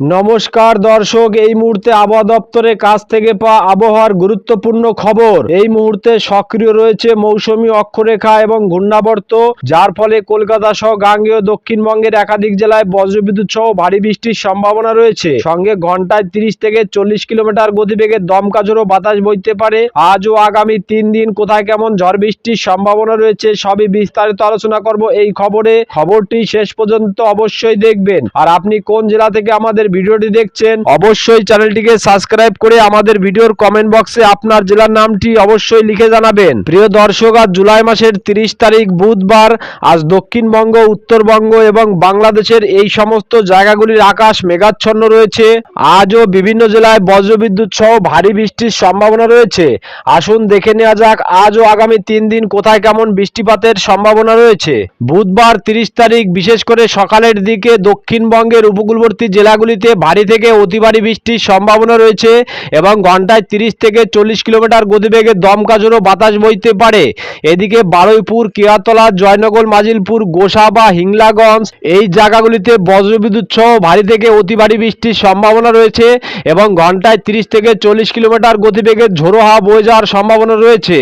নমস্কার দর্শক, এই মুহূর্তে আবহাওয়া দপ্তরের কাছ থেকে পাওয়া আবহাওয়ার গুরুত্বপূর্ণ খবর। এই মুহূর্তে সক্রিয় রয়েছে মৌসুমী অক্ষরেখা এবং ঘূর্ণাবর্ত, যার ফলে কলকাতা সহ গাঙ্গেয় দক্ষিণবঙ্গের একাধিক জেলায় বজ্রবিদ্যুৎ সহ ভারী বৃষ্টির সম্ভাবনা রয়েছে। সঙ্গে ঘন্টায় তিরিশ থেকে চল্লিশ কিলোমিটার গতিবেগে দমকা বাতাস বইতে পারে। আজ ও আগামী তিন দিন কোথায় কেমন ঝড় বৃষ্টির সম্ভাবনা রয়েছে সবই বিস্তারিত আলোচনা করব এই খবরে। খবরটি শেষ পর্যন্ত অবশ্যই দেখবেন। আর আপনি কোন জেলা থেকে আমাদের ভিডিওটি দেখছেন, অবশ্যই চ্যানেলটিকে সাবস্ক্রাইব করে আমাদের ভিডিওর কমেন্ট বক্সে আপনার জেলার নামটি অবশ্যই লিখে জানাবেন। প্রিয় দর্শক, আজ জুলাই মাসের তিরিশ তারিখ বুধবার, আজ দক্ষিণবঙ্গ, উত্তরবঙ্গ এবং বাংলাদেশের এই সমস্ত জায়গাগুলির আকাশ মেঘাচ্ছন্ন রয়েছে। আজও বিভিন্ন জেলায় বজ্রবিদ্যুৎ সহ ভারী বৃষ্টির সম্ভাবনা রয়েছে। আসুন দেখে নেওয়া যাক আজ ও আগামী তিন দিন কোথায় কেমন বৃষ্টিপাতের সম্ভাবনা রয়েছে। বুধবার তিরিশ তারিখ, বিশেষ করে সকালের দিকে দক্ষিণবঙ্গের উপকূলবর্তী জেলাগুলিতে ভারী থেকে অতি ভারী বৃষ্টির সম্ভাবনা রয়েছে এবং ঘন্টায় তিরিশ থেকে চল্লিশ কিলোমিটার গতিবেগে দমকা ঝোড়ো বাতাস বইতে পারে। এদিকে বারুইপুর কেয়াতলা জয়নগর, মাজিলপুর গোসা বা হিংলাগঞ্জ এই জায়গাগুলিতে বজ্রবিদ্যুৎ সহ ভারী থেকে অতি ভারী বৃষ্টির সম্ভাবনা রয়েছে এবং ঘন্টায় তিরিশ থেকে চল্লিশ কিলোমিটার গতিবেগে ঝোড়ো হাওয়া বয়ে যাওয়ার সম্ভাবনা রয়েছে।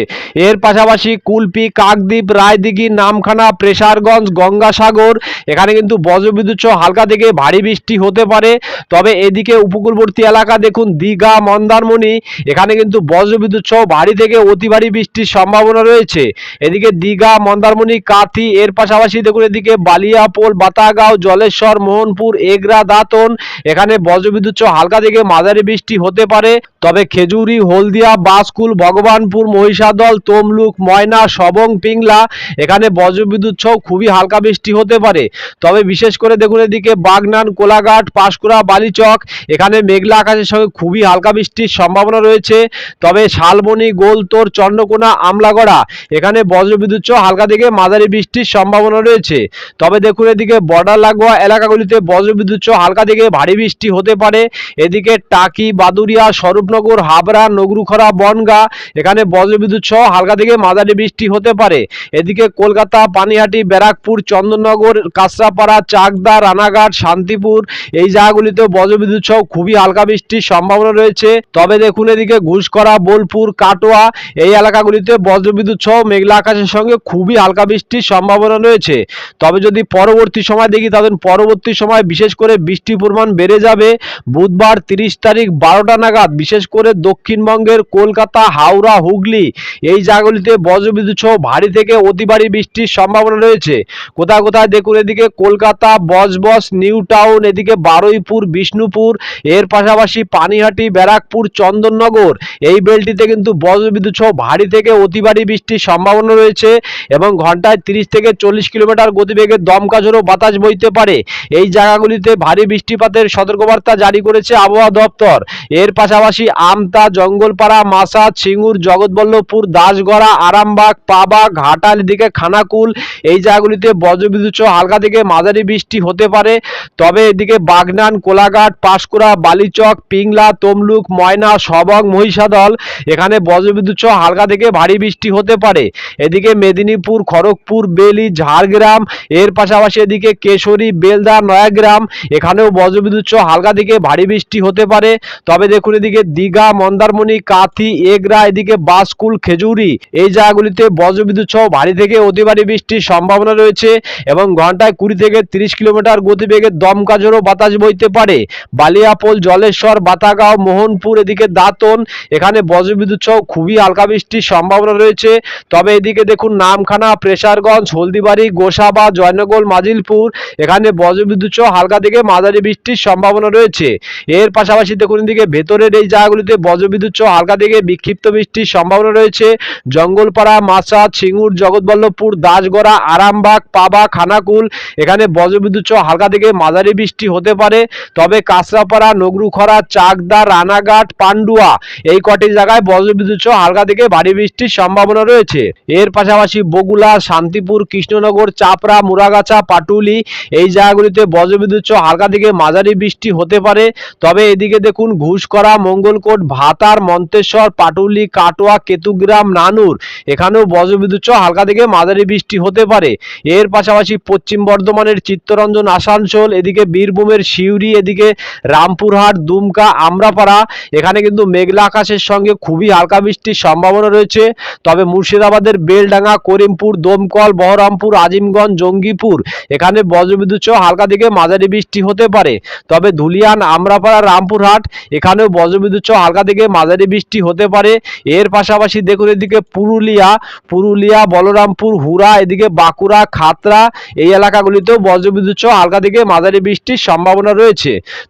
এর পাশাপাশি কুলপি, কাকদ্বীপ, রায়দিঘি, নামখানা, প্রেসারগঞ্জ, গঙ্গাসাগর এখানে কিন্তু বজ্রবিদ্যুৎ সহ হালকা থেকে ভারী বৃষ্টি হতে পারে। তবে এদিকে উপকূলবর্তী এলাকা দেখুন, দীঘা, মন্দারমণি, এখানে কিন্তু বজ্রবিদ্যুৎ সহ ভারী থেকে অতি ভারী বৃষ্টির সম্ভাবনা রয়েছে। এদিকে দীঘা, মন্দারমণি, কাথি, এর পাশাপাশি দেখুন এদিকে বালিয়াপোল, বাতাগাঁও, জলেশ্বর, মোহনপুর, এগরা, দাতন, এখানে বজ্রবিদ্যুৎ সহ হালকা থেকে মাঝারি বৃষ্টি হতে পারে। তবে খেজুরি, হলদিয়া, বাসকুল, ভগবানপুর, মহিষাদল, তমলুক, ময়না সবং পিংলা, এখানে বজ্রবিদ্যুৎ সহ খুবই হালকা বৃষ্টি হতে পারে। তবে বিশেষ করে দেখুন এদিকে বাগনান, কোলাঘাট, পাঁশকুড়া বালিচক। এখানে মেঘলা আকাশের সঙ্গে খুবই হালকা বৃষ্টির সম্ভাবনা রয়েছে। তবে শালবনি, গোলতোর, চন্দ্রকোনা, আমলাগড়া, এখানে বজ্রবিদ্যুৎ সহ হালকা থেকে মাঝারি বৃষ্টির সম্ভাবনা রয়েছে। তবে দেখুন এদিকে বর্ডার লাগোয়া এলাকাগুলিতে বজ্রবিদ্যুৎ সহ হালকা থেকে ভারী বৃষ্টি হতে পারে। এদিকে টাকি বাদুরিয়া স্বরূপনগর, হাবড়া, নগরুখরা, বনগা, এখানে বজ্রবিদ্যুৎ সহ হালকা থেকে মাঝারি বৃষ্টি হতে পারে। এদিকে কলকাতা, পানিহাটি, ব্যারাকপুর, চন্দননগর কাঁচরাপাড়া চাকদা, রানাঘাট, শান্তিপুর এই জায়গাগুলিতে বজ্রবিদ্যুৎ সহ খুবই হালকা বৃষ্টির সম্ভাবনা রয়েছে। তবে দেখুন এদিকে ঘুষকরা বোলপুর, কাটোয়া এই এলাকাগুলিতে বজ্রবিদ্যুৎ সহ মেঘলা আকাশের সঙ্গে খুবই হালকা বৃষ্টির সম্ভাবনা রয়েছে। তবে যদি পরবর্তী সময় দেখি তাদের পরবর্তী সময় বিশেষ করে বৃষ্টির পরিমাণ বেড়ে যাবে। বুধবার তিরিশ তারিখ বারোটা নাগাদ, বিশেষ করে দক্ষিণবঙ্গের কলকাতা, হাওড়া, হুগলি এই জায়গাগুলিতে বজ্রবিদ্যুৎ সহ ভারী থেকে অতি ভারী বৃষ্টির সম্ভাবনা রয়েছে। কোথায় কোথায় দেখুন এদিকে কলকাতা বজবস নিউ টাউন এদিকে বারুইপুর বিষ্ণুপুর, এর পাশাপাশি পানিহাটি, ব্যারাকপুর, চন্দননগর। এই বেলটিতে কিন্তু বজ্রবিদ্যুৎ সহ ভারী থেকে অতি ভারী বৃষ্টির সম্ভাবনা রয়েছে এবং ঘন্টায় তিরিশ থেকে চল্লিশ কিলোমিটার গতিবেগে দমকা ঝোড়ো বাতাস বইতে পারে। এই জায়গাগুলিতে ভারী বৃষ্টিপাতের সতর্কবার্তা জারি করেছে আবহাওয়া দপ্তর। এর পাশাপাশি আমতা, জঙ্গলপাড়া মাসা সিঙ্গুর, জগৎবল্লভপুর, দাসগড়া, আরামবাগ, পাবা, ঘাটাল, এদিকে খানাকুল, এই জায়গাগুলিতে বজ্রবিদ্যুৎ সহ হালকা থেকে মাঝারি বৃষ্টি হতে পারে। তবে এদিকে বাগনান কোলাঘাট, পাঁশকুড়া, বালিচক, পিংলা, তমলুক, ময়না, সবং, মহিষাদল। এখানে বজ্রবিদ্যুৎ সহ হালকা থেকে ভারী বৃষ্টি হতে পারে। এদিকে মেদিনীপুর, খড়গপুর, বেলি, ঝাড়গ্রাম, এর পাশাপাশি এদিকে কেশরী, বেলদা, নয়াগ্রাম, এখানেও বজ্রবিদ্যুৎ সহ হালকা থেকে ভারী বৃষ্টি হতে পারে। তবে দেখুন এদিকে দীঘা, মন্দারমণি, কাথি, এগরা, এদিকে বাসকুল খেজুরি, এই জায়গাগুলিতে বজ্রবিদ্যুৎ সহ ভারী থেকে অতি ভারী বৃষ্টির সম্ভাবনা রয়েছে এবং ঘন্টায় কুড়ি থেকে তিরিশ কিলোমিটার গতিবেগে দমকা ঝোড়ো বাতাস বইতে পারে। বালিয়াপোল, জলেশ্বর, বাতাগাঁও, মোহনপুর, এদিকে দাঁতন, এখানে বজ্রবিদ্যুৎ সহ খুবই হালকা বৃষ্টির সম্ভাবনা রয়েছে। তবে এদিকে দেখুন, নামখানা, প্রেসারগঞ্জ, হলদিবাড়ি, গোসাবা, জয়নগর, মাজিলপুর, এখানে বজ্রবিদ্যুৎ সহ হালকা থেকে মাঝারি বৃষ্টির সম্ভাবনা রয়েছে। এর পাশাপাশি দেখুন, এদিকে ভেতরের এই জায়গাগুলিতে বজ্রবিদ্যুৎ সহ হালকা থেকে বিক্ষিপ্ত বৃষ্টির সম্ভাবনা রয়েছে। জঙ্গলপাড়া মাসাদ সিঙ্গুর, জগৎবল্লভপুর, দাসগড়া, আরামবাগ, পাবা, খানাকুল, এখানে বজ্রবিদ্যুৎ সহ হালকা থেকে মাঝারি বৃষ্টি হতে পারে। তবে কাঁচরাপাড়া নগরুখরা, চাকদা, রানাঘাট, পান্ডুয়া এই কটি জায়গায় বজ্রবিদ্যুৎ সহ হালকা থেকে ভারী বৃষ্টির সম্ভাবনা রয়েছে। এর পাশাপাশি বগুলা, শান্তিপুর, কৃষ্ণনগর, চাপড়া, মুরাগাছা, পাটুলি এই জায়গাগুলিতে বজ্রবিদ্যুৎ সহ হালকা থেকে মাঝারি বৃষ্টি হতে পারে। তবে এদিকে দেখুন ঘুষকরা মঙ্গলকোট, ভাতার, মন্তেশ্বর, পাটুলি, কাটোয়া, কেতুগ্রাম, নানুর এখানেও বজ্রবিদ্যুৎ সহ হালকা থেকে মাঝারি বৃষ্টি হতে পারে। এর পাশাপাশি পশ্চিম বর্ধমানের চিত্তরঞ্জন, আসানসোল, এদিকে বীরভূমের সিউড়ি সিউড়ি এদিকে রামপুরহাট, দুমকা, আমরাপাড়া, এখানে কিন্তু মেঘলা আকাশের সঙ্গে খুবই হালকা বৃষ্টির সম্ভাবনা রয়েছে। তবে মুর্শিদাবাদের বেলডাঙ্গা, করিমপুর, দমকল, বহরমপুর, আজিমগঞ্জ, জঙ্গিপুর, এখানে বজ্রবিদ্যুৎ সহ হালকা থেকে মাঝারি বৃষ্টি হতে পারে। তবে ধুলিয়ান, আমরাপাড়া, রামপুরহাট, এখানেও বজ্রবিদ্যুৎ সহ হালকা থেকে মাঝারি বৃষ্টি হতে পারে। এর পাশাপাশি দেখুন এদিকে পুরুলিয়া পুরুলিয়া, বলরামপুর হুরা এদিকে বাঁকুড়া খাতরা এই এলাকাগুলিতেও বজ্রবিদ্যুৎ সহ হালকা থেকে মাঝারি বৃষ্টির সম্ভাবনা রয়েছে।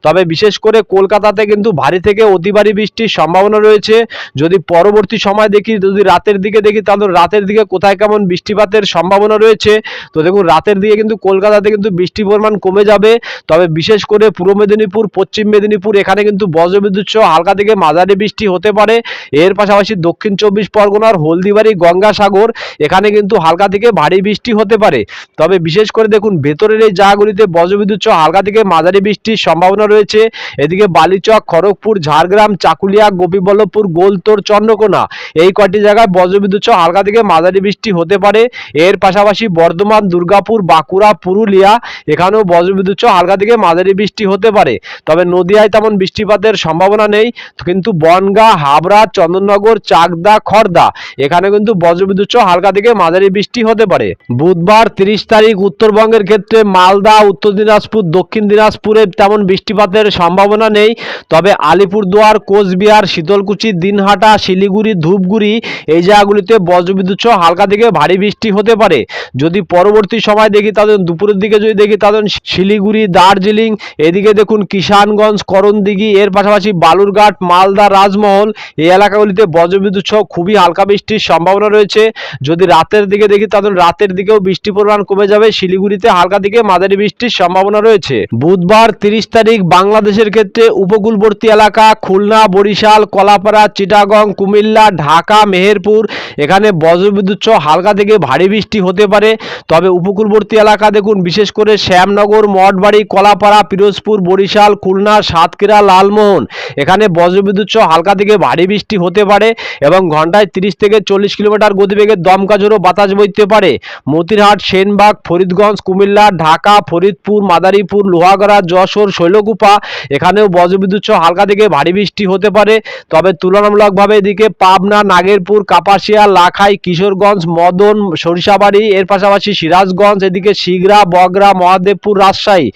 তবে বিশেষ করে কলকাতাতে কিন্তু ভারী থেকে অতি ভারী বৃষ্টির সম্ভাবনা রয়েছে। যদি পরবর্তী সময় দেখি, যদি রাতের দিকে দেখি, তাহলে রাতের দিকে কোথায় কেমন বৃষ্টিপাতের সম্ভাবনা রয়েছে। তো দেখুন, রাতের দিকে কিন্তু কলকাতাতে কিন্তু বৃষ্টির পরিমাণ কমে যাবে। তবে বিশেষ করে পূর্ব মেদিনীপুর, পশ্চিম মেদিনীপুর, এখানে কিন্তু বজ্রবিদ্যুৎ সহ হালকা থেকে মাঝারি বৃষ্টি হতে পারে। এর পাশাপাশি দক্ষিণ চব্বিশ পরগনার হলদিবাড়ি, গঙ্গাসাগর, এখানে কিন্তু হালকা থেকে ভারী বৃষ্টি হতে পারে। তবে বিশেষ করে দেখুন, ভেতরের এই জায়গাগুলিতে বজ্রবিদ্যুৎ সহ হালকা থেকে মাঝারি বৃষ্টির সম্ভাবনা রয়েছে। এদিকে বালিচক, খড়গপুর, ঝাড়গ্রাম, চাকুলিয়া, গোপীবল্লভপুর, গোলতোর, চন্দ্রকোনা এই কয়টি জায়গায় বজ্রবিদ্যুৎ সহ হালকা থেকে মাঝারি বৃষ্টি হতে পারে। এর পাশাপাশি বর্ধমান, দুর্গাপুর, বাঁকুড়া, পুরুলিয়া এখানেও বজ্রবিদ্যুৎ সহ হালকা থেকে মাঝারি বৃষ্টি হতে পারে। তবে নদিয়ায় তেমন বৃষ্টিপাতের সম্ভাবনা নেই। কিন্তু বনগাঁ, হাবড়া, চন্দননগর, চাকদা খড়দা এখানে কিন্তু বজ্রবিদ্যুৎ সহ হালকা থেকে মাঝারি বৃষ্টি হতে পারে। বুধবার তিরিশ তারিখ উত্তরবঙ্গের ক্ষেত্রে মালদা, উত্তর দিনাজপুর, দক্ষিণ দিনাজপুরে তেমন বৃষ্টিপাতের সম্ভাবনা নেই। তবে আলিপুরদুয়ার, কোচবিহার, শীতলকুচি, দিনহাটা, শিলিগুড়ি, ধূপগুড়ি এই জায়গাগুলিতে বজ্রবিদ্যুৎ সহ হালকা থেকে ভারী বৃষ্টি হতে পারে। যদি পরবর্তী সময় দেখি তাদের, দুপুরের দিকে যদি দেখি তাদের, শিলিগুড়ি, দার্জিলিং, এদিকে দেখুন কিষানগঞ্জ, করণদিঘি, এর পাশাপাশি বালুরঘাট, মালদা, রাজমহল এই এলাকাগুলিতে বজ্রবিদ্যুৎ সহ খুবই হালকা বৃষ্টির সম্ভাবনা রয়েছে। যদি রাতের দিকে দেখি তাহলে রাতের দিকেও বৃষ্টি পরিমাণ কমে যাবে। শিলিগুড়িতে হালকা থেকে মাঝারি বৃষ্টির সম্ভাবনা রয়েছে। বুধবার তারিখ বাংলাদেশের ক্ষেত্রে উপকূলবর্তী এলাকা খুলনা, বরিশাল, কলাপাড়া, চিটাগং, কুমিল্লা, ঢাকা, মেহেরপুর। এখানে বজ্রবিদ্যুৎ সহ হালকা থেকে ভারী বৃষ্টি হতে পারে। তবে উপকূলবর্তী এলাকা দেখুন, বিশেষ করে শ্যামনগর, মঠবাড়ি, কলাপাড়া, পিরোজপুর, বরিশাল, খুলনা, সাতক্ষীরা, লালমোহন। এখানে বজ্রবিদ্যুৎ সহ হালকা থেকে ভারী বৃষ্টি হতে পারে এবং ঘন্টায় তিরিশ থেকে চল্লিশ কিলোমিটার গতিবেগে দমকা ঝোড়ো বাতাস বইতে পারে। মতিরহাট, সেনবাগ, ফরিদগঞ্জ, কুমিল্লা, ঢাকা, ফরিদপুর, মাদারীপুর, লোহাগড়া, যশোর শৈলকুপা, এখানেও বজ্রবিদ্যুৎ সহ হালকা থেকে ভারী বৃষ্টি হতে পারে। তবে তুলনামূলকভাবে এদিকে পাবনা, নাগেরপুর, কাপাসিয়া, লাখাই, কিশোরগঞ্জ, মদন, সরিষাবাড়ি, এর পাশাপাশি সিরাজগঞ্জ, এদিকে শিগরা, বগরা, মহাদেবপুর, রাজশাহী।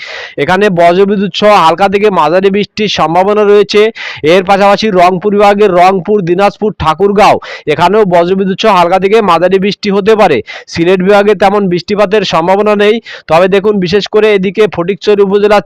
এখানে বজ্রবিদ্যুৎ সহ হালকা থেকে মাঝারি বৃষ্টির সম্ভাবনা রয়েছে। এর পাশাপাশি রংপুর বিভাগের রংপুর, দিনাজপুর, ঠাকুরগাঁও, এখানেও বজ্রবিদ্যুৎ সহ হালকা থেকে মাঝারি বৃষ্টি হতে পারে। সিলেট বিভাগে তেমন বৃষ্টিপাতের সম্ভাবনা নেই। তবে দেখুন, বিশেষ করে এদিকে ফটিকছড়ি উপজেলা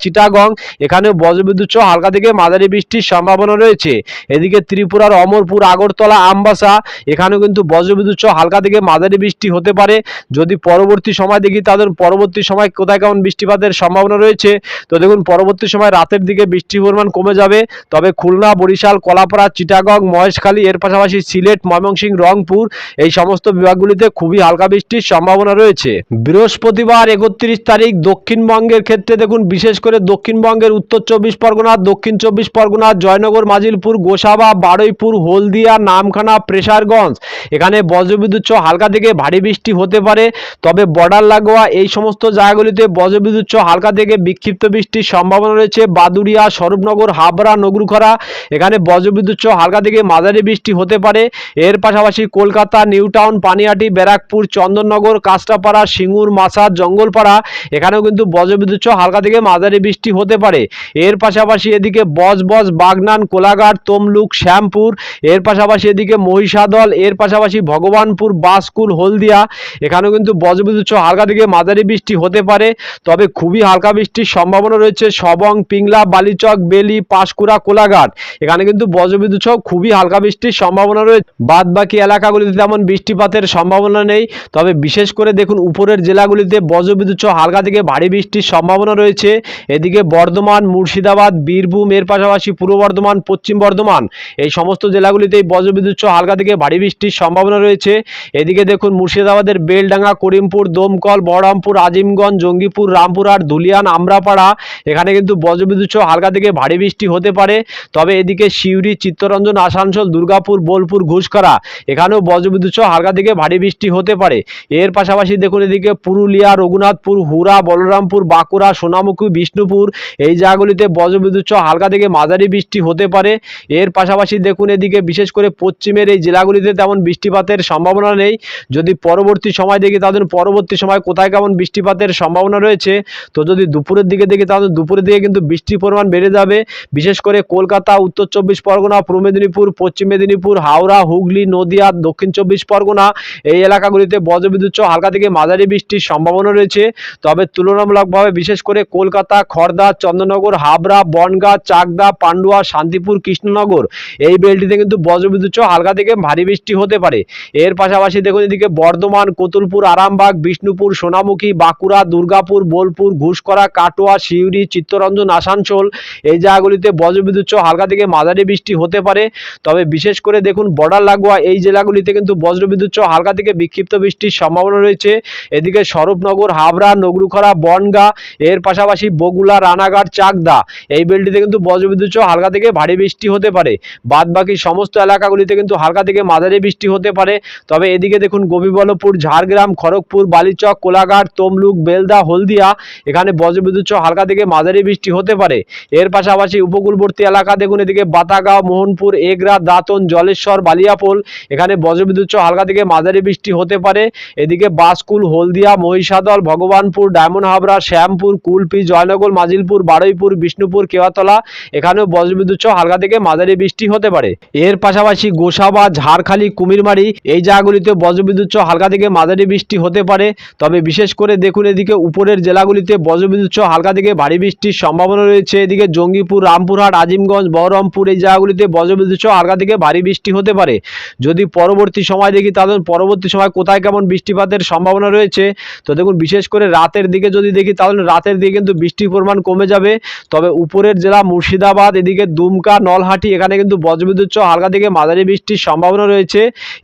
চিটাগং এখানেও বজ্রবিদ্যুৎ সহ হালকা থেকে মাঝারি বৃষ্টির সম্ভাবনা রয়েছে। এদিকে ত্রিপুরার অমরপুর, আগরতলা, আমবাসা, এখানেও কিন্তু বজ্রবিদ্যুৎ সহ হালকা থেকে মাঝারি বৃষ্টি হতে পারে। যদি পরবর্তী সময় দেখি তাদের পরবর্তী সময় কোথায় কেমন বৃষ্টিপাতের সম্ভাবনা রয়েছে? তো দেখুন, পরবর্তী সময় রাতের দিকে বৃষ্টির পরিমাণ কমে যাবে। তবে খুলনা, বরিশাল, কলাপাড়া, চিটাগং, মহেশখালী, এর পাশাপাশি সিলেট, ময়মনসিংহ, রংপুর, এই সমস্ত বিভাগগুলিতে খুবই হালকা বৃষ্টির সম্ভাবনা রয়েছে। বৃহস্পতিবার একত্রিশ তারিখ দক্ষিণবঙ্গের ক্ষেত্রে দেখুন, বিশেষ করে দক্ষিণবঙ্গের উত্তর চব্বিশ পরগনা, দক্ষিণ চব্বিশ পরগনা, জয়নগর, মাজিলপুর, গোসাবা, বারুইপুর, হলদিয়া, নামখানা, প্রেসারগঞ্জ। এখানে বজ্রবিদ্যুৎ সহ হালকা থেকে ভারী বৃষ্টি হতে পারে, তবে বর্ডার লাগোয়া এই সমস্ত জায়গাগুলিতে বজ্রবিদ্যুৎ সহ হালকা থেকে বিক্ষিপ্ত বৃষ্টির সম্ভাবনা রয়েছে। বাদুড়িয়া, স্বরূপনগর, হাবড়া, নগরুখরা, এখানে বজ্রবিদ্যুৎ সহ হালকা থেকে মাঝারি বৃষ্টি হতে পারে। এর পাশাপাশি কলকাতা নিউ টাউন পানিহাটি ব্যারাকপুর, চন্দননগর কাস্টাপাড়া সিঙ্গুর মাসাদ জঙ্গলপাড়া, এখানেও কিন্তু বজ্রবিদ্যুৎ সহ হালকা থেকে মাঝারি বৃষ্টি হতে পারে। এর পাশাপাশি এদিকে বজবজ বাগনান, কোলাঘাট, তমলুক, শ্যামপুর, এর পাশাপাশি এদিকে মহিষাদল, এর পাশাপাশি ভগবানপুর, বাসকুল, হলদিয়া। এখানেও কিন্তু বজ্রবিদ্যুৎ হালকা থেকে মাঝারি বৃষ্টি হতে পারে, তবে খুবই হালকা বৃষ্টির সম্ভাবনা রয়েছে সবং, পিংলা, বালিচক, বেলি, পাঁশকুড়া, কোলাঘাট। এখানে কিন্তু বজ্রবিদ্যুৎ খুবই হালকা বৃষ্টির সম্ভাবনা রয়েছে। বাদ বাকি এলাকাগুলিতে তেমন বৃষ্টিপাতের সম্ভাবনা নেই, তবে বিশেষ করে দেখুন উপরের জেলাগুলিতে বজ্রবিদ্যুৎ হালকা থেকে ভারী বৃষ্টির সম্ভাবনা রয়েছে। এদিকে বর্ধমান, মুর্শিদাবাদ, বীরভূম, এর পাশাপাশি পূর্ব বর্ধমান, পশ্চিম বর্ধমান। এই সমস্ত জেলাগুলিতেই বজ্রবিদ্যুৎ সহ হালকা থেকে ভারী বৃষ্টির সম্ভাবনা রয়েছে। এদিকে দেখুন, মুর্শিদাবাদের বেলডাঙ্গা, করিমপুর, দমকল, বহরমপুর, আজিমগঞ্জ, জঙ্গিপুর, রামপুরহাট ধুলিয়ান আমরাপাড়া, এখানে কিন্তু বজ্রবিদ্যুৎ সহ হালকা থেকে ভারী বৃষ্টি হতে পারে। তবে এদিকে সিউড়ি, চিত্তরঞ্জন, আসানসোল, দুর্গাপুর, বোলপুর ঘুষকরা এখানেও বজ্রবিদ্যুৎ সহ হালকা থেকে ভারী বৃষ্টি হতে পারে। এর পাশাপাশি দেখুন, এদিকে পুরুলিয়া, রঘুনাথপুর হুরা বলরামপুর, বাঁকুড়া, সোনামুখী, বিষ্ণুপুর এই জায়গাগুলিতে বজ্রবিদ্যুৎ সহ হালকা থেকে মাঝারি বৃষ্টি হতে পারে। এর পাশাপাশি দেখুন এদিকে, বিশেষ করে পশ্চিমের এই জেলাগুলিতে তেমন বৃষ্টিপাতের সম্ভাবনা নেই। যদি পরবর্তী সময় দেখি তাদের পরবর্তী সময় কোথায় কেমন বৃষ্টিপাতের সম্ভাবনা রয়েছে। তো যদি দুপুরের দিকে দেখি, তাহলে দুপুরের দিকে কিন্তু বৃষ্টির পরিমাণ বেড়ে যাবে। বিশেষ করে কলকাতা, উত্তর চব্বিশ পরগনা, পূর্ব মেদিনীপুর, পশ্চিম মেদিনীপুর, হাওড়া, হুগলি, নদিয়া, দক্ষিণ চব্বিশ পরগনা এই এলাকাগুলিতে বজ্রবিদ্যুৎ সহ হালকা থেকে মাঝারি বৃষ্টির সম্ভাবনা রয়েছে। তবে তুলনামূলকভাবে বিশেষ করে কলকাতা খড়দা চন্দ্রনগর, হাবড়া, বনগাঁ, চাকদা, পান্ডুয়া, শান্তিপুর, কৃষ্ণনগর। এই বেলটিতে কিন্তু বজ্রবিদ্যুৎ সহ হালকা থেকে ভারী বৃষ্টি হতে পারে। এর পাশাপাশি দেখুন এদিকে বর্ধমান, কতুলপুর, আরামবাগ, বিষ্ণুপুর, সোনামুখী, বাঁকুড়া, দুর্গাপুর, বোলপুর ঘুষকরা কাটোয়া, সিউড়ি, চিত্তরঞ্জন, আসানসোল। এই জায়গাগুলিতে বজ্রবিদ্যুৎ সহ হালকা থেকে মাঝারি বৃষ্টি হতে পারে। তবে বিশেষ করে দেখুন বর্ডার লাগোয়া এই জেলাগুলিতে কিন্তু বজ্রবিদ্যুৎ সহ হালকা থেকে বিক্ষিপ্ত বৃষ্টির সম্ভাবনা রয়েছে। এদিকে স্বরূপনগর, হাবড়া, নগরুখরা, বনগা, এর পাশাপাশি বগুলা রানাঘাট চাকদা। এই বেলটিতে কিন্তু বজ্রবিদ্যুৎ সহ হালকা থেকে ভারী বৃষ্টি হতে পারে। বাদ বাকি সমস্ত এলাকাগুলিতে কিন্তু হালকা থেকে মাঝারি বৃষ্টি হতে পারে। তবে এদিকে দেখুন গোপীবল্লভপুর ঝাড়গ্রাম, খড়গপুর, বালিচক, কোলাঘাট, তমলুক, বেলদা, হলদিয়া, এখানে বজ্রবিদ্যুৎ সহ হালকা থেকে মাঝারি বৃষ্টি হতে পারে। এর পাশাপাশি উপকূলবর্তী এলাকা দেখুন এদিকে বাতাগাঁও, মোহনপুর, এগরা, দাঁতন, জলেশ্বর, বালিয়াপোল, এখানে বজ্রবিদ্যুৎ সহ হালকা থেকে মাঝারি বৃষ্টি হতে পারে। এদিকে বাসকুল হলদিয়া, মহিষাদল, ভগবানপুর, ডায়মন্ড হাবড়া, শ্যামপুর, কুলপি, জয়নগর, মাজিলপুর বারুইপুর বিষ্ণুপুর, কেওয়াতলা, এখানেও বজ্রবিদ্যুৎ সহ হালকা থেকে মাঝারি বৃষ্টি হতে পারে। এর পাশাপাশি গোসাবা, ঝাড়খালি, কুমিরমারি এই জায়গাগুলিতে বজ্রবিদ্যুৎ সহ হালকা থেকে মাঝারি বৃষ্টি হতে পারে। তবে বিশেষ করে দেখুন এদিকে উপরের জেলাগুলিতে বজ্রবিদ্যুৎ সহ হালকা থেকে ভারী বৃষ্টির সম্ভাবনা রয়েছে। এদিকে জঙ্গিপুর, রামপুরহাট, আজিমগঞ্জ, বহরমপুর এই জায়গাগুলিতে বজ্রবিদ্যুৎ সহ হালকা থেকে ভারী বৃষ্টি হতে পারে। যদি পরবর্তী সময় দেখি তাহলে পরবর্তী সময় কোথায় কেমন বৃষ্টিপাতের সম্ভাবনা রয়েছে? তো দেখুন বিশেষ করে রাতের দিকে যদি দেখি তাহলে রাতের দিকে কিন্তু বৃষ্টির পরিমাণ কমে যাবে। তবে উপরের জেলা মুর্শিদাবাদ, এদিকে দুমকা, নলহাটি, এখানে কিন্তু বজ্রবিদ্যুৎ সহ হালকা থেকে মাঝারি বৃষ্টির সম্ভাবনা রয়েছে।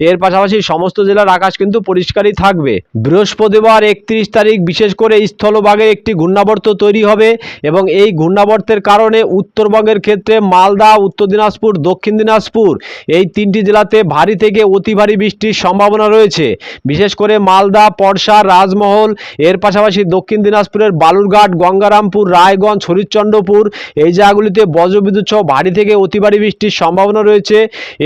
এর পাশাপাশি সমস্ত জেলার আকাশ কিন্তু পরিষ্কারই থাকবে। বৃহস্পতিবার একত্রিশ তারিখ বিশেষ করে স্থলভাগে একটি ঘূর্ণাবর্ত তৈরি হবে এবং এই ঘূর্ণাবর্তের কারণে উত্তরবঙ্গের ক্ষেত্রে মালদা, উত্তর দিনাজপুর, দক্ষিণ দিনাজপুর এই তিনটি জেলাতে ভারী থেকে অতি ভারী বৃষ্টির সম্ভাবনা রয়েছে। বিশেষ করে মালদা, পরশা, রাজমহল, এর পাশাপাশি দক্ষিণ দিনাজপুরের বালুরঘাট, গঙ্গারামপুর রায়গঞ্জ হরিশ্চন্দ্রপুর, এই জায়গাগুলিতে বজ্রবিদ্যুৎ সহ ভারী থেকে অতি ভারী বৃষ্টির সম্ভাবনা রয়েছে।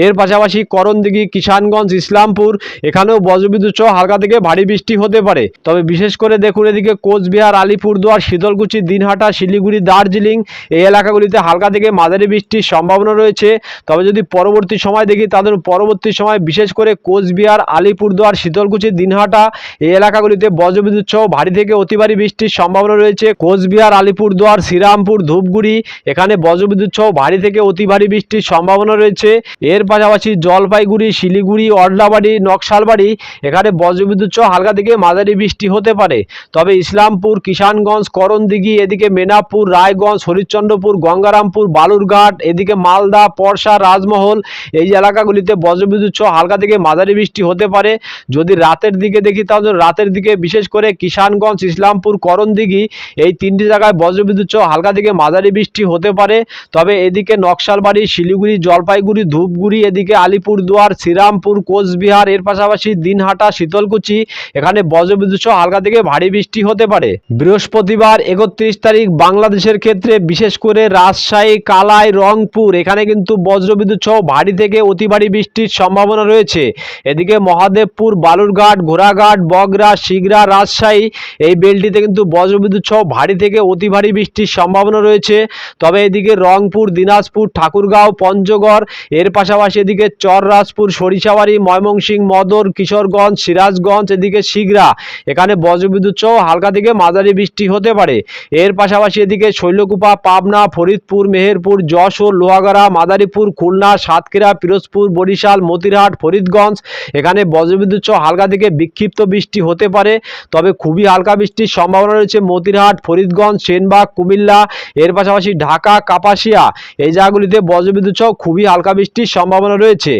এর পাশাপাশি করণদিঘি, কিষানগঞ্জ, ইসলামপুর, এখানেও বজ্রবিদ্যুৎ সহ হালকা থেকে ভারী বৃষ্টি হতে পারে। তবে বিশেষ করে দেখুন এদিকে কোচবিহার, আলিপুরদুয়ার, শীতলকুচি, দিনহাটা, শিলিগুড়ি, দার্জিলিং এই এলাকাগুলিতে হালকা থেকে মাঝারি বৃষ্টির সম্ভাবনা রয়েছে। তবে যদি পরবর্তী সময় দেখি, তাদের পরবর্তী সময় বিশেষ করে কোচবিহার, আলিপুরদুয়ার, শীতলকুচি, দিনহাটা এই এলাকাগুলিতে বজ্রবিদ্যুৎ সহ ভারী থেকে অতি ভারী বৃষ্টির সম্ভাবনা রয়েছে। কোচবিহার, আলিপুরদুয়ার শ্রীরামপুর, ধূপগুড়ি, এখানে বজ্রবিদ্যুৎ সহ ভারী থেকে অতি ভারী বৃষ্টির সম্ভাবনা রয়েছে। এর পাশাপাশি জলপাইগুড়ি, শিলিগুড়ি অডলাবাড়ি নকশালবাড়ি, এখানে বজ্রবিদ্যুৎ সহ হালকা থেকে মাঝারি বৃষ্টি হতে পারে। তবে ইসলামপুর, কিষানগঞ্জ, করণদিঘি, এদিকে মেনাপুর রায়গঞ্জ, হরিশ্চন্দ্রপুর, গঙ্গারামপুর, বালুরঘাট, এদিকে মালদা, পরশা, রাজমহল, এই এলাকাগুলিতে বজ্রবিদ্যুৎ সহ হালকা থেকে মাঝারি বৃষ্টি হতে পারে। যদি রাতের দিকে দেখি, তাহলে রাতের দিকে বিশেষ করে কিষানগঞ্জ, ইসলামপুর, করণদিঘি, এই তিনটি জায়গায় বজ্রবিদ্যুৎ সহ হালকা থেকে মাঝারি বৃষ্টি হতে পারে, তবে এদিকে নকশালবাড়ি, শিলিগুড়ি, জলপাইগুড়ি, ধূপগুড়ি, এদিকে আলিপুরদুয়ার, শ্রীরামপুর, কোচবিহার, এর পাশাপাশি দিনহাটা, শীতলকুচি, এখানে বজ্রবিদ্যুৎ সহ হালকা থেকে ভারী বৃষ্টি হতে পারে। বৃহস্পতিবার একত্রিশ তারিখ বাংলাদেশের ক্ষেত্রে, বিশেষ করে রাজশাহী, কালাই, রংপুর, এখানে কিন্তু বজ্রবিদ্যুৎ সহ ভারী থেকে অতি ভারী বৃষ্টির সম্ভাবনা রয়েছে। এদিকে মহাদেবপুর, বালুরঘাট, ঘোড়াঘাট, বগরা, শিগরা, রাজশাহী, এই বেলটিতে কিন্তু বজ্রবিদ্যুৎ সহ ভারী থেকে অতি ভারী বৃষ্টির সম্ভাবনা রয়েছে। তবে এদিকে রংপুর, দিনাজপুর, ঠাকুরগাঁও, পঞ্চগড়, এর পাশাপাশি এদিকে চররাজপুর, সরিষাবাড়ি, ময়মনসিংহ মদর কিশোরগঞ্জ, সিরাজগঞ্জ, এদিকে শিগরা। এখানে বজ্রবিদ্যুৎ সহ হালকা থেকে মাঝারি বৃষ্টি হতে পারে। এর পাশাপাশি এদিকে শৈলকুপা, পাবনা, ফরিদপুর, মেহেরপুর, যশোর, লোহাগড়া, মাদারীপুর, খুলনা, সাতক্ষীরা, পিরোজপুর, বরিশাল, মতিরহাট, ফরিদগঞ্জ। এখানে বজ্রবিদ্যুৎ সহ হালকা থেকে বিক্ষিপ্ত বৃষ্টি হতে পারে। তবে খুবই হালকা বৃষ্টির সম্ভাবনা রয়েছে মতিরহাট, ফরিদগঞ্জ, সেনবাগ কুমিল্লা, এর পাশাপাশি ঢাকা, কাপাসিয়া, এই জায়গাগুলিতে বজ্রবিদ্যুৎ সহ খুবই হালকা বৃষ্টির সম্ভাবনা রয়েছে।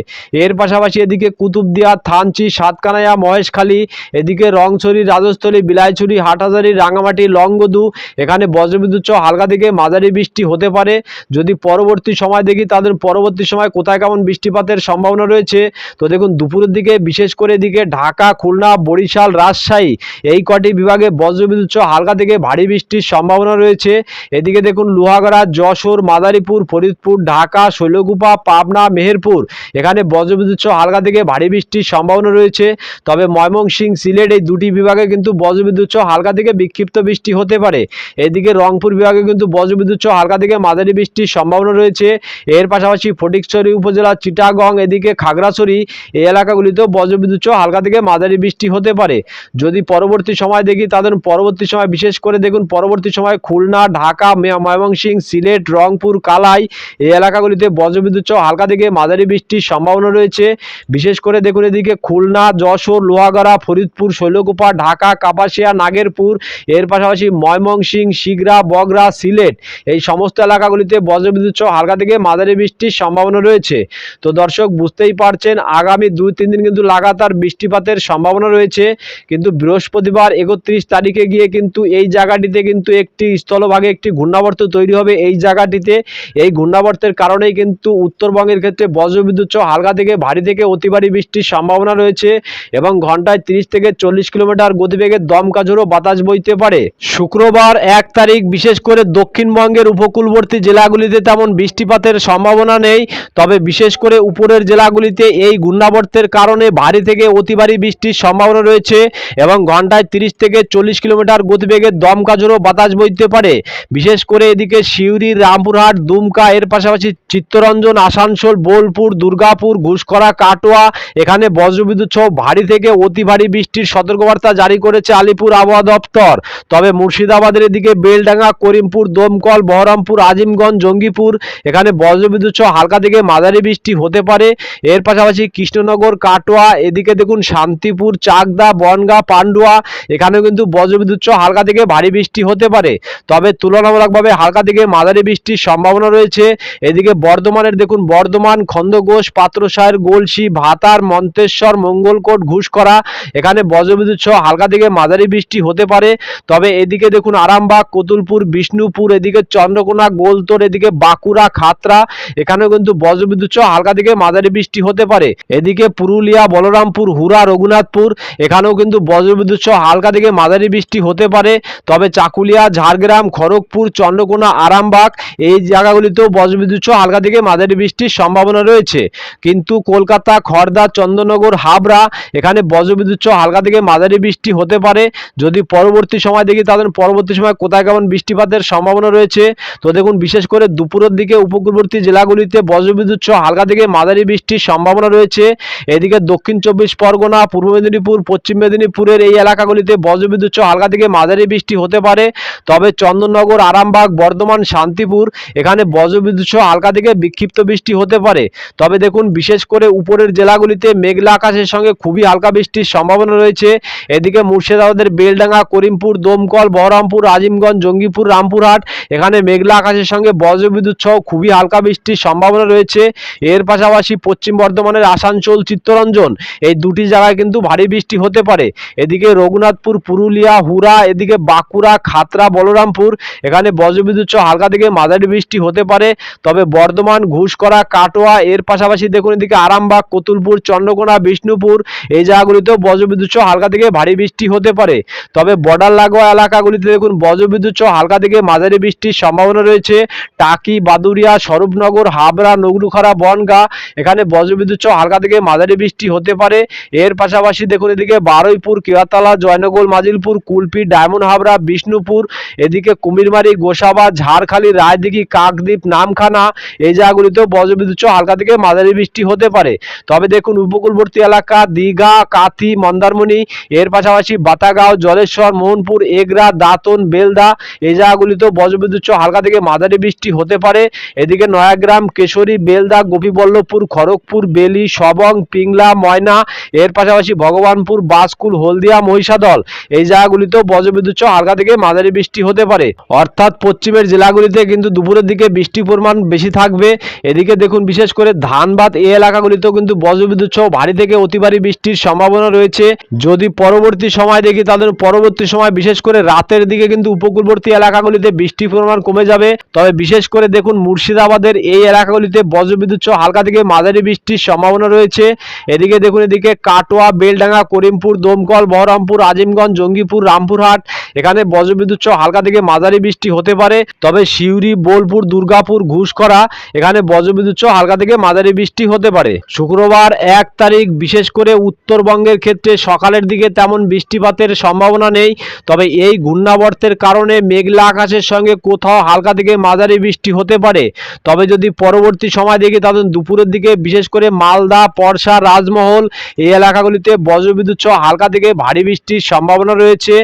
এর পাশাপাশি এদিকে কুতুবদিয়া, থানচি, সাতকানাইয়া, মহেশখালী, এদিকে রংছড়ি, রাজস্থলী, বিলাইছড়ি, হাটহাজারি রাঙামাটি লংগদু, এখানে বজ্রবিদ্যুৎ সহ হালকা থেকে মাঝারি বৃষ্টি হতে পারে। যদি পরবর্তী সময় দেখি, তাদের পরবর্তী সময় কোথায় কেমন বৃষ্টিপাতের সম্ভাবনা রয়েছে? তো দেখুন, দুপুরের দিকে বিশেষ করে এদিকে ঢাকা, খুলনা, বরিশাল, রাজশাহী, এই কটি বিভাগে বজ্রবিদ্যুৎ সহ হালকা থেকে ভারী বৃষ্টির সম্ভাবনা রয়েছে। রয়েছে। এদিকে দেখুন, লোহাগড়া, যশোর, মাদারীপুর, ফরিদপুর, ঢাকা, শৈলকুপা, পাবনা, মেহেরপুর। এখানে বজ্রবিদ্যুৎ সহ হালকা থেকে ভারী বৃষ্টির সম্ভাবনা রয়েছে। তবে ময়মনসিংহ সিলেট এই দুটি বিভাগে কিন্তু বজ্রবিদ্যুৎ সহ হালকা থেকে বিক্ষিপ্ত বৃষ্টি হতে পারে। এদিকে রংপুর বিভাগে কিন্তু বজ্রবিদ্যুৎ সহ হালকা থেকে মাঝারি বৃষ্টির সম্ভাবনা রয়েছে। এর পাশাপাশি ফটিকছড়ি উপজেলা চিটাগং, এদিকে খাগড়াছড়ি এই এলাকাগুলিতেও বজ্রবিদ্যুৎ সহ হালকা থেকে মাঝারি বৃষ্টি হতে পারে। যদি পরবর্তী সময় দেখি, তাদের পরবর্তী সময় বিশেষ করে দেখুন, পরবর্তী সময় খুলনা ঢাকা, মে- ময়মনসিংহ, সিলেট, রংপুর, কালাই এই এলাকাগুলিতে বজ্রবিদ্যুৎ সহ হালকা থেকে মাঝারি বৃষ্টির সম্ভাবনা রয়েছে। বিশেষ করে দেখুন এদিকে খুলনা, যশোর, লোহাগড়া, ফরিদপুর, শৈলকুপা, ঢাকা, কাপাসিয়া, নাগেরপুর, এর পাশাপাশি ময়মনসিংহ শিগরা বগরা সিলেট এই সমস্ত এলাকাগুলিতে বজ্রবিদ্যুৎ সহ হালকা থেকে মাঝারি বৃষ্টির সম্ভাবনা রয়েছে। তো দর্শক, বুঝতেই পারছেন, আগামী দুই তিন দিন কিন্তু লাগাতার বৃষ্টিপাতের সম্ভাবনা রয়েছে। কিন্তু বৃহস্পতিবার একত্রিশ তারিখে গিয়ে কিন্তু এই জায়গাটিতে কিন্তু একটি স্থলভাগে একটি ঘূর্ণাবর্ত তৈরি হবে এই জায়গাটিতে। এই ঘূর্ণাবর্তের কারণেই কিন্তু উত্তরবঙ্গের ক্ষেত্রে বজ্রবিদ্যুৎ সহ হালকা থেকে ভারী থেকে অতি ভারী বৃষ্টির সম্ভাবনা রয়েছে এবং ঘন্টায় তিরিশ থেকে চল্লিশ কিলোমিটার গতিবেগে দমকা ঝোড়ো বাতাস বইতে পারে। শুক্রবার এক তারিখ, বিশেষ করে দক্ষিণবঙ্গের উপকূলবর্তী জেলাগুলিতে তেমন বৃষ্টিপাতের সম্ভাবনা নেই। তবে বিশেষ করে উপরের জেলাগুলিতে এই ঘূর্ণাবর্তের কারণে ভারী থেকে অতি ভারী বৃষ্টির সম্ভাবনা রয়েছে এবং ঘন্টায় তিরিশ থেকে চল্লিশ কিলোমিটার গতিবেগে দমকা ঝোড়ো বাতাস বইতে পারে। বিশেষ করে এদিকে সিউড়ি, রামপুরহাট, দুমকা, এর পাশাপাশি চিত্তরঞ্জন, আসানসোল, বোলপুর, দুর্গাপুর ঘুষকরা কাটোয়া, এখানে বজ্রবিদ্যুৎ সহ ভারী থেকে অতি ভারী বৃষ্টির সতর্কবার্তা জারি করেছে আলিপুর আবহাওয়া দপ্তর। তবে মুর্শিদাবাদের এদিকে বেলডাঙ্গা, করিমপুর, দমকল, বহরমপুর, আজিমগঞ্জ, জঙ্গিপুর, এখানে বজ্রবিদ্যুৎ সহ হালকা থেকে মাঝারি বৃষ্টি হতে পারে। এর পাশাপাশি কৃষ্ণনগর, কাটোয়া, এদিকে দেখুন শান্তিপুর, চাকদা, বনগা, পান্ডুয়া, এখানেও কিন্তু বজ্রবিদ্যুৎ সহ হালকা থেকে ভারী বৃষ্টি হতে পারে। তবে তুলনামূলকভাবে হালকা থেকে মাঝারি বৃষ্টির সম্ভাবনা রয়েছে। এদিকে বর্ধমানের দেখুন, বর্ধমান খন্দঘোষ পাত্রসায়ের গোলসি, ভাতার, মন্তেশ্বর, মঙ্গলকোট ঘুষকরা এখানে বজ্রবিদ্যুৎ সহ হালকা থেকে মাঝারি বৃষ্টি হতে পারে। তবে এদিকে দেখুন, আরামবাগ, কতুলপুর, বিষ্ণুপুর, এদিকে চন্দ্রকোনা, গোলতোর, এদিকে বাঁকুড়া, খাতরা, এখানেও কিন্তু বজ্রবিদ্যুৎ সহ হালকা থেকে মাঝারি বৃষ্টি হতে পারে। এদিকে পুরুলিয়া, বলরামপুর হুরা রঘুনাথপুর, এখানেও কিন্তু বজ্রবিদ্যুৎ সহ হালকা থেকে মাঝারি বৃষ্টি হতে পারে। তবে চাকুলিয়া, ঝাড়গ্রাম খড়গপুর, চন্দ্রকোনা, আরামবাগ, এই জায়গাগুলিতেও বজ্রবিদ্যুৎ সহ হালকা থেকে মাঝারি বৃষ্টির সম্ভাবনা রয়েছে। কিন্তু কলকাতা, খড়দা, চন্দ্রনগর, হাবড়া, এখানে বজ্রবিদ্যুৎ সহ হালকা থেকে মাঝারি বৃষ্টি হতে পারে। যদি পরবর্তী সময় দেখি তাদের পরবর্তী সময় কোথায় কেমন বৃষ্টিপাতের সম্ভাবনা রয়েছে? তো দেখুন, বিশেষ করে দুপুরের দিকে উপকূলবর্তী জেলাগুলিতে বজ্রবিদ্যুৎ সহ হালকা থেকে মাঝারি বৃষ্টির সম্ভাবনা রয়েছে। এদিকে দক্ষিণ চব্বিশ পরগনা, পূর্ব মেদিনীপুর, পশ্চিম মেদিনীপুরের এই এলাকাগুলিতে বজ্রবিদ্যুৎ সহ হালকা থেকে মাঝারি বৃষ্টি হতে পারে। তবে চন্দননগর আরামবাগ, বর্ধমান, শান্তিপুর, এখানে বজ্রবিদ্যুৎ সহ হালকা থেকে বিক্ষিপ্ত বৃষ্টি হতে পারে। তবে দেখুন, বিশেষ করে উপরের জেলাগুলিতে মেঘলা আকাশের সঙ্গে খুবই হালকা বৃষ্টির সম্ভাবনা রয়েছে। এদিকে মুর্শিদাবাদের বেলডাঙ্গা, করিমপুর, দমকল, বহরমপুর, আজিমগঞ্জ, জঙ্গিপুর, রামপুরহাট, এখানে মেঘলা আকাশের সঙ্গে বজ্রবিদ্যুৎ সহ খুবই হালকা বৃষ্টির সম্ভাবনা রয়েছে। এর পাশাপাশি পশ্চিম বর্ধমানের আসানসোল, চিত্তরঞ্জন, এই দুটি জায়গায় কিন্তু ভারী বৃষ্টি হতে পারে। এদিকে রঘুনাথপুর, পুরুলিয়া হুরা এদিকে বাঁকুড়া, খাতরা, বলরামপুর এখানে বজ্রবিদ্যুৎ সহ হালকা থেকে মাঝারি বৃষ্টি হতে পারে, তবে বর্ধমান ঘুষকরা কাটোয়া, এর পাশাপাশি দেখুন এদিকে আরামবাগ, কতুলপুর, চন্দ্রকোনা, বিষ্ণুপুর, এই জায়গাগুলিতেও বজ্রবিদ্যুৎ সহ হালকা থেকে ভারী বৃষ্টি হতে পারে। তবে বর্ডার লাগোয়া এলাকাগুলিতে দেখুন বজ্রবিদ্যুৎ সহ হালকা থেকে মাঝারি বৃষ্টির সম্ভাবনা রয়েছে। টাকি বাদুরিয়া স্বরূপনগর, হাবড়া, নগরুখারা, বনগা, এখানে বজ্রবিদ্যুৎ সহ হালকা থেকে মাঝারি বৃষ্টি হতে পারে। এর পাশাপাশি দেখুন এদিকে বারুইপুর কেয়াতলা জয়নগর, মাজিলপুর, কুলপি, ডায়মন্ড হাবড়া, বিষ্ণুপুর, এদিকে কুমিরমারি, গোসাবা, ঝাড়খালি, রায়দিঘি, কাকদ্বীপ, নামখানা এই জায়গাগুলিতেও বজ্রবিদ্যুৎ হালকা থেকে মাঝারি বৃষ্টি হতে পারে। তবে দেখুন, উপকূলবর্তী এলাকা দীঘা, কাথি, মন্দারমণি, এর পাশাপাশি বাতাগাঁও, জলেশ্বর, মোহনপুর, এগরা, দাঁতন, বেলদা এই জায়গাগুলিতেও বজ্রবিদ্যুৎ হালকা থেকে মাঝারি বৃষ্টি হতে পারে। এদিকে নয়াগ্রাম, কেশরী, বেলদা, গোপীবল্লভপুর, খড়গপুর, বেলি, সবং, পিংলা, ময়না, এর পাশাপাশি ভগবানপুর, বাসকুল, হলদিয়া, মহিষাদল এই জায়গাগুলিতেও বজ্রবিদ্যুৎ হালকা থেকে মাঝারি বৃষ্টি হতে পারে। অর্থাৎ পশ্চিমের জেলাগুলিতে কিন্তু দুপুরের দিকে বৃষ্টির পরিমাণ বেশি থাকবে। এদিকে দেখুন, বিশেষ করে ধানবাদ এই এলাকাগুলিতেও কিন্তু বজ্রবিদ্যুৎ সহ ভারী থেকে অতি ভারী বৃষ্টির সম্ভাবনা রয়েছে। যদি পরবর্তী সময় দেখি, তাদের পরবর্তী সময় বিশেষ করে রাতের দিকে কিন্তু উপকূলবর্তী এলাকাগুলিতে বৃষ্টির পরিমাণ কমে যাবে। তবে বিশেষ করে দেখুন, মুর্শিদাবাদের এই এলাকাগুলিতে বজ্রবিদ্যুৎ সহ হালকা থেকে মাঝারি বৃষ্টির সম্ভাবনা রয়েছে। এদিকে দেখুন, এদিকে কাটোয়া, বেলডাঙ্গা, করিমপুর, দমকল, বহরমপুর, আজিমগঞ্জ, জঙ্গিপুর, রামপুরহাট, এখানে বজ্রবিদ্যুৎ সহ হালকা থেকে মাঝারি বৃষ্টি হতে পারে, তবে সিউড়ি, বোলপুর, দুর্গাপুর ঘুষকরা এখানে বজ্রবিদ্যুৎ সহ হালকা থেকে মাঝারি বৃষ্টি হতে পারে। শুক্রবার এক তারিখ, বিশেষ করে উত্তরবঙ্গের ক্ষেত্রে সকালের দিকে তেমন বৃষ্টিপাতের সম্ভাবনা নেই, তবে এই ঘূর্ণাবর্তের কারণে মেঘলা আকাশের সঙ্গে কোথাও হালকা থেকে মাঝারি বৃষ্টি হতে পারে। তবে যদি পরবর্তী সময় দেখি, তাহলে দুপুরের দিকে বিশেষ করে মালদা পরশা রাজমহল এই এলাকাগুলিতে বজ্রবিদ্যুৎ সহ হালকা থেকে ভারী বৃষ্টির সম্ভাবনা রয়েছে।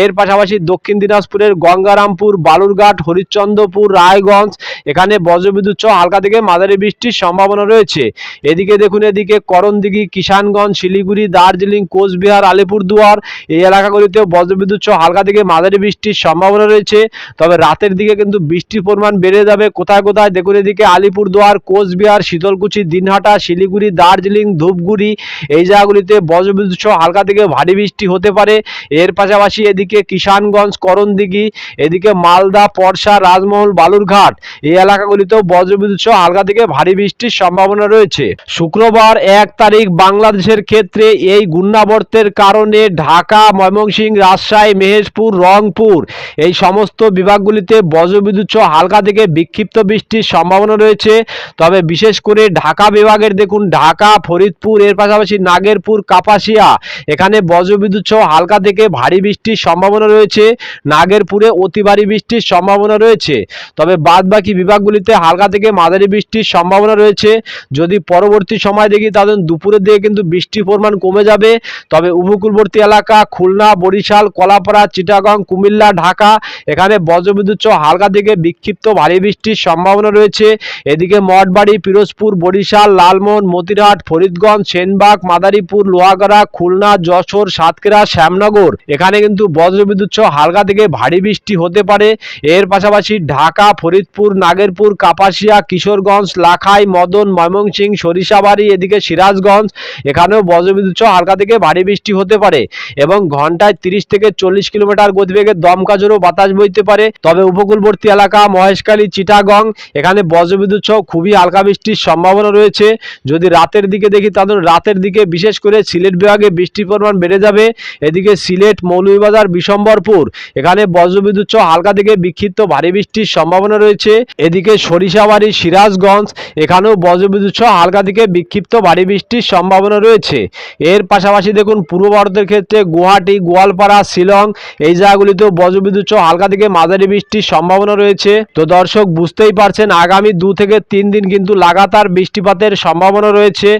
এর পাশাপাশি দক্ষিণ দিনাজপুরের গঙ্গারামপুর, বালুরঘাট, হরিশ্চন্দ্রপুর, রায়গঞ্জ, এখানে বজ্রবিদ্যুৎ সহ হালকা থেকে মাঝারি বৃষ্টির সম্ভাবনা রয়েছে। এদিকে দেখুন, এদিকে করণদিঘি, কিষানগঞ্জ, শিলিগুড়ি, দার্জিলিং, কোচবিহার, আলিপুরদুয়ার, এই এলাকাগুলিতেও বজ্রবিদ্যুৎ সহ হালকা থেকে মাঝারি বৃষ্টির সম্ভাবনা রয়েছে। তবে রাতের দিকে কিন্তু বৃষ্টির পরিমাণ বেড়ে যাবে। কোথায় কোথায়? দেখুন, এদিকে আলিপুরদুয়ার, কোচবিহার, শীতলকুচি, দিনহাটা, শিলিগুড়ি, দার্জিলিং, ধূপগুড়ি, এই জায়গাগুলিতে বজ্রবিদ্যুৎ সহ হালকা থেকে ভারী বৃষ্টি হতে পারে। এর পাশাপাশি এদিকে কিষানগঞ্জ, করণদিঘি এদিকে মালদা, পরশা, রাজমহল, বালুরঘাট, এই এলাকাগুলিতেও বজ্রবিদ্যুৎ সহ হালকা থেকে ভারী বৃষ্টির সম্ভাবনা রয়েছে। শুক্রবার এক তারিখ বাংলাদেশের ক্ষেত্রে এই ঘূর্ণাবর্তের কারণে ঢাকা, ময়মনসিংহ, রাজশাহী, মেহেশপুর, রংপুর, এই সমস্ত বিভাগগুলিতে বজ্রবিদ্যুৎ সহ হালকা থেকে বিক্ষিপ্ত বৃষ্টির সম্ভাবনা রয়েছে। তবে বিশেষ করে ঢাকা বিভাগের দেখুন, ঢাকা, ফরিদপুর, এর পাশাপাশি নাগেরপুর, কাপাসিয়া, এখানে বজ্রবিদ্যুৎ সহ হালকা থেকে ভারী বৃষ্টির সম্ভাবনা রয়েছে। নাগেরপুরে অতি ভারী বৃষ্টির সম্ভাবনা রয়েছে। তবে বাদ বাকি বিভাগগুলিতে হালকা থেকে মাঝারি বৃষ্টির সম্ভাবনা রয়েছে। যদি পরবর্তী সময় দেখি, তাহলে দুপুরের দিকে কিন্তু বৃষ্টির পরিমাণ কমে যাবে। তবে উপকূলবর্তী এলাকা খুলনা, বরিশাল, কলাপাড়া, চিটাগং, কুমিল্লা, ঢাকা, এখানে বজ্রবিদ্যুৎ হালকা থেকে বিক্ষিপ্ত ভারী বৃষ্টির সম্ভাবনা রয়েছে। এদিকে মঠবাড়ি, পিরোজপুর, বরিশাল, লালমোহন, মতিরহাট, ফরিদগঞ্জ, সেনবাগ, মাদারীপুর, লোহাগড়া, খুলনা, যশোর, সাতক্ষীরা, শ্যামনগর, এখানে কিন্তু বজ্রবিদ্যুৎ হালকা থেকে ভারী বৃষ্টি হতে পারে। এর পাশাপাশি ঢাকা, ফরিদপুর, নাগেরপুর, কাপাসিয়া, কিশোরগঞ্জ, লাখাই, মদন, ময়মনসিংহ, সরিষাবাড়ি, এদিকে সিরাজগঞ্জ, এখানেও বজ্রবিদ্যুৎ হালকা থেকে ভারী বৃষ্টি হতে পারে এবং ঘন্টায় তিরিশ থেকে চল্লিশ কিলোমিটার গতিবেগে দমকা জোরও বাতাস বইতে পারে। তবে উপকূলবর্তী এলাকা মহেশখালী, চিটাগং, এখানে বজ্রবিদ্যুৎ সহ খুবই হালকা বৃষ্টির সম্ভাবনা রয়েছে। যদি রাতের দিকে দেখি তাহলে রাতের দিকে বিশেষ করে সিলেট বিভাগে বৃষ্টির পরিমাণ বেড়ে যাবে। এদিকে সিলেট, মৌলভীবাজার, বিশম্বরপুর, এখানে বজ্রবিদ্যুৎ সহ হালকা থেকে বিক্ষিপ্ত ভারী বৃষ্টির সম্ভাবনা রয়েছে। এদিকে সরিষাবাড়ি, সিরাজগঞ্জ, এখানেও বজ্রবিদ্যুৎ সহ হালকা থেকে বিক্ষিপ্ত ভারী বৃষ্টির সম্ভাবনা রয়েছে। এর পাশাপাশি দেখুন, পূর্ব ভারতের ক্ষেত্রে গুয়াহাটি, গোয়ালপাড়া, শিলং এই জায়গাগুলিতেও বজ্রবিদ্যুৎ সহ হালকা থেকে মাঝারি বৃষ্টির সম্ভাবনা রয়েছে। তো দর্শক, বুঝতেই পারছেন, আগামী দু থেকে তিন দিন কিন্তু লাগাতার বৃষ্টিপাতের সম্ভাবনা রয়েছে।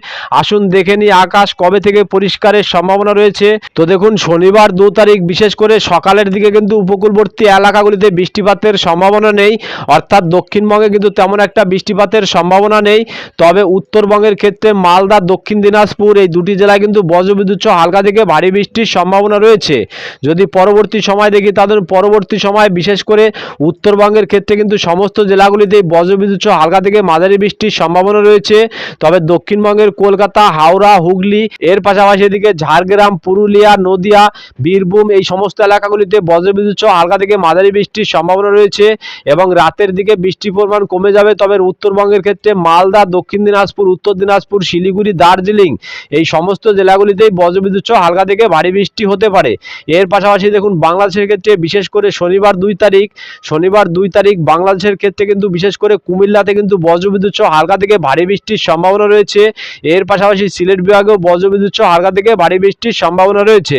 আসুন দেখে নিই আকাশ কবে থেকে পরিষ্কারের সম্ভাবনা রয়েছে। তো দেখুন, শনিবার দু তারিখ, বিশেষ করে সকালের দিকে কিন্তু উপকূলবর্তী এলাকাগুলিতে বৃষ্টিপাতের সম্ভাবনা নেই, অর্থাৎ দক্ষিণবঙ্গে কিন্তু তেমন একটা বৃষ্টিপাতের সম্ভাবনা নেই। তবে উত্তরবঙ্গের ক্ষেত্রে মালদা, দক্ষিণ দিনাজপুর এই দুটি জেলায় কিন্তু বজ্রবিদ্যুৎ হালকা থেকে ভারী বৃষ্টির সম্ভাবনা রয়েছে। যদি পরবর্তী সময় দেখি তাদের পরবর্তী সময় বিশেষ করে উত্তরবঙ্গের ক্ষেত্রে কিন্তু সমস্ত জেলাগুলিতেই বজ্রবিদ্যুৎ হালকা থেকে মাঝারি বৃষ্টির সম্ভাবনা রয়েছে। তবে দক্ষিণবঙ্গের কলকাতা, হাওড়া, হুগলি, এর পাশাপাশি এদিকে ঝাড়গ্রাম, পুরুলিয়া, নদিয়া, বীরভূম এই সমস্ত এলাকাগুলিতে বজ্রবিদ্যুৎ হালকা থেকে মাঝারি বৃষ্টির সম্ভাবনা রয়েছে এবং রাতের দিকে বৃষ্টির পরিমাণ কমে যাবে। তবে উত্তরবঙ্গের ক্ষেত্রে মালদা, দক্ষিণ দিনাজপুর, উত্তর দিনাজপুর, শিলিগুড়ি, দার্জিলিং এই সমস্ত জেলাগুলিতেই বজ্রবিদ্যুৎ সহ হালকা থেকে ভারী বৃষ্টি হতে পারে। এর পাশাপাশি দেখুন, বাংলাদেশের ক্ষেত্রে বিশেষ করে শনিবার দুই তারিখ, শনিবার দুই তারিখ বাংলাদেশের ক্ষেত্রে কিন্তু বিশেষ করে কুমিল্লাতে কিন্তু বজ্রবিদ্যুৎ সহ হালকা থেকে ভারী বৃষ্টির সম্ভাবনা রয়েছে। এর পাশাপাশি সিলেট বিভাগেও বজ্রবিদ্যুৎ সহ হালকা থেকে ভারী বৃষ্টির সম্ভাবনা রয়েছে।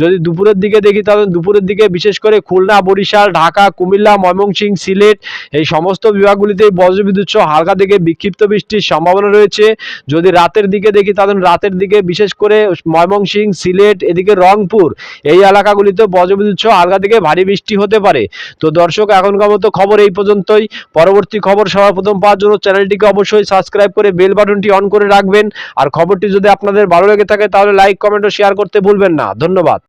যদি দুপুরের দিকে দেখি, তাহলে দুপুরের দিকে বিশেষ করে খুলনা, বরিশাল ঢাকা, কুমিল্লা ময়মনসিং সিলেট এই সমস্ত বিভাগগুলিতেই বজ্রবিদ্যুৎ সহ হালকা থেকে বিক্ষিপ্ত বৃষ্টির সম্ভাবনা রয়েছে। যদি রাতের দিকে দেখি তাহলে রাতের দিকে বিশেষ করে ময়মনসিং সিলেট, এদিকে রংপুর এই এলাকাগুলিতে বজ্রবিদ্যুৎ সহ হালকা থেকে ভারী বৃষ্টি হতে পারে। তো দর্শক, এখনকার মতো খবর এই পর্যন্তই। পরবর্তী খবর সবার প্রথম পাওয়ার জন্য চ্যানেলটিকে অবশ্যই সাবস্ক্রাইব করে বেল বাটনটি অন করে রাখবেন। আর খবরটি যদি আপনাদের ভালো লেগে থাকে তাহলে লাইক, কমেন্ট ও শেয়ার করতে ভুলবেন না। ধন্যবাদ।